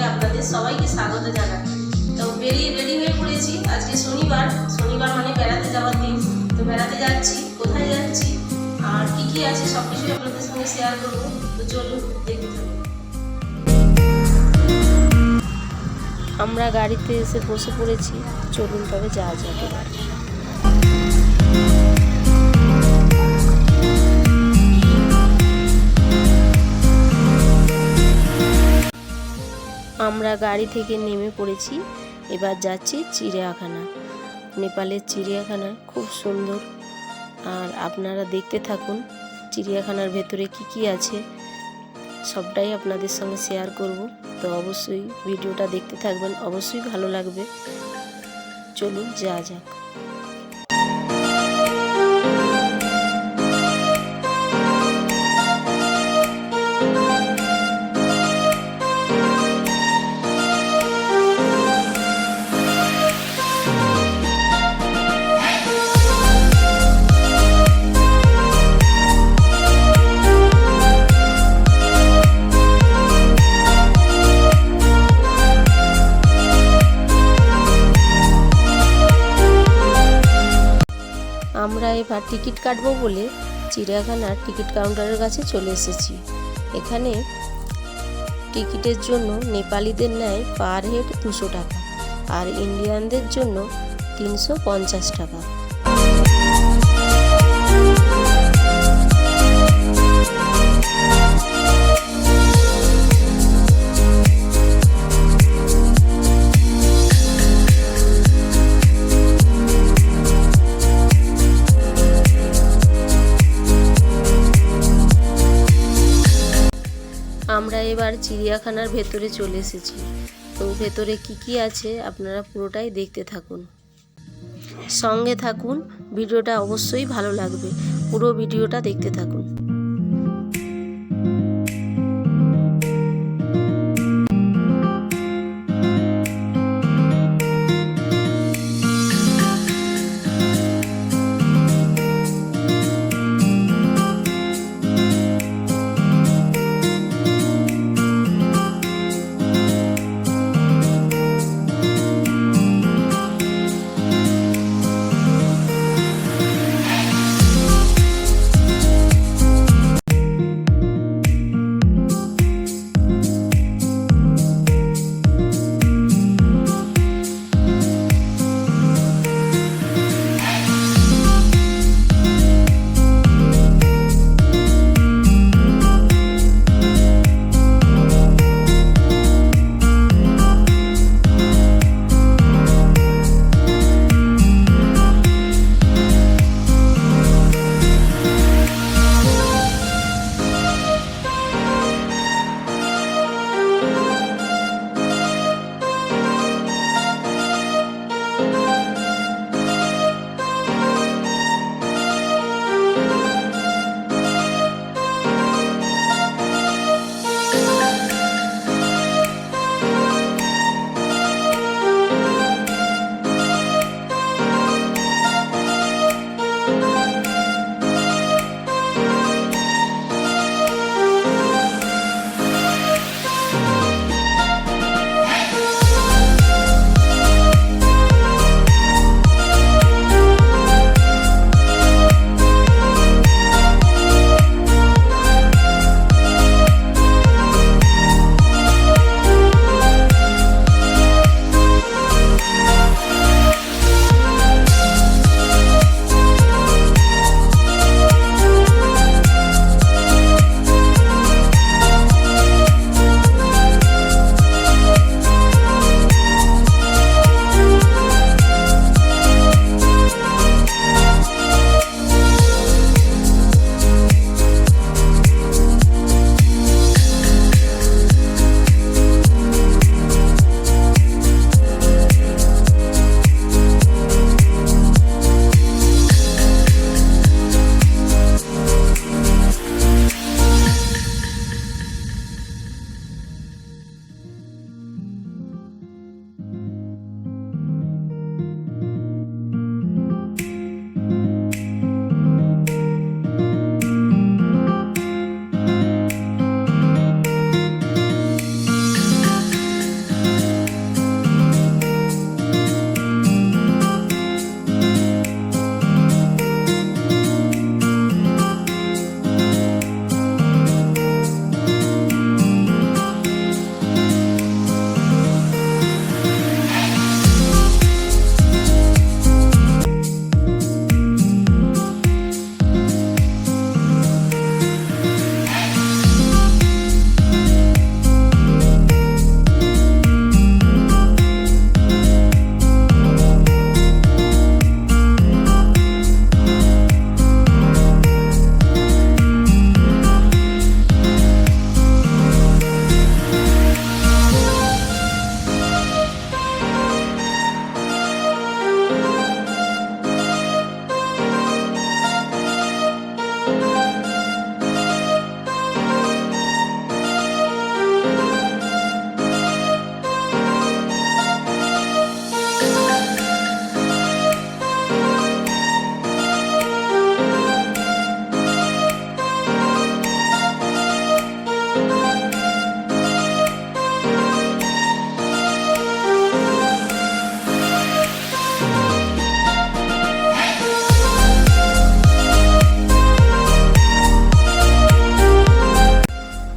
ব্লগে আপনাদের সবাইকে স্বাগত জানাই। তো বেরিয়ে রেডি হয়ে পড়েছি। আজকে শনিবার। শনিবার মানে বেড়াতে যাওয়ার দিন। তো বেড়াতে যাচ্ছি। কোথায় যাচ্ছি? আর কি কি আছে? সব কিছুই আপনাদের সঙ্গে শেয়ার করব। তো চলুন, দেখতে আমরা গাড়িতে এসে বসে পড়েছি। চলুন তবে যাওয়া যাবে আমরা গাড়ি থেকে নেমে পড়েছি। এবার যাচ্ছি চিড়িয়াখানা। নেপালের চিড়িয়াখানা খুব সুন্দর। আর আপনারা দেখতে থাকুন চিড়িয়াখানার ভেতরে কি কি আছে। সবটাই আপনাদের সঙ্গে শেয়ার করব। তো অবশ্যই ভিডিওটা দেখতে থাকবেন। অবশ্যই ভালো লাগবে। চলুন যা যাক। এবার টিকিট কাটবো বলে চিড়িয়াখানার টিকিট কাউন্টারের কাছে চলে এসেছি। এখানে টিকিটের জন্য নেপালিদের নেয় পার হেড দুশো টাকা আর ইন্ডিয়ানদের জন্য তিনশো পঞ্চাশ টাকা। এবার চিড়িয়াখানার ভেতরে চলে এসেছি। তো ভেতরে কি কি আছে আপনারা পুরোটাই দেখতে থাকুন। সঙ্গে থাকুন, ভিডিওটা অবশ্যই ভালো লাগবে। পুরো ভিডিওটা দেখতে থাকুন।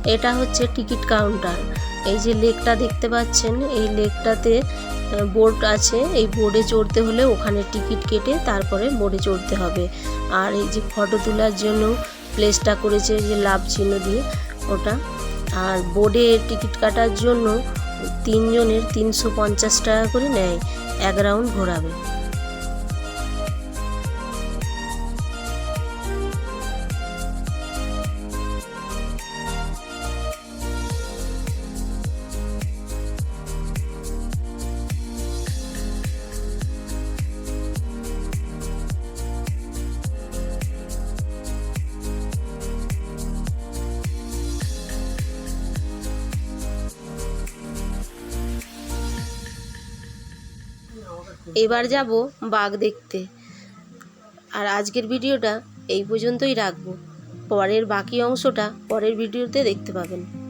এটা হচ্ছে টিকিট কাউন্টার। এই যে লেকটা দেখতে পাচ্ছেন, এই লেকটাতে বোর্ড আছে। এই বোর্ডে চড়তে হলে ওখানে টিকিট কেটে তারপরে বোর্ডে চড়তে হবে। আর এই যে ফটো তোলার জন্য প্লেসটা করেছে যে লাভ চিহ্ন দিয়ে ওটা। আর বোর্ডে টিকিট কাটার জন্য তিনজনের তিনশো পঞ্চাশ টাকা করে নেয়। এক রাউন্ড ঘোরাবে। এবার যাব বাঘ দেখতে। আর আজকের ভিডিওটা এই পর্যন্তই রাখব। পরের বাকি অংশটা পরের ভিডিওতে দেখতে পাবেন।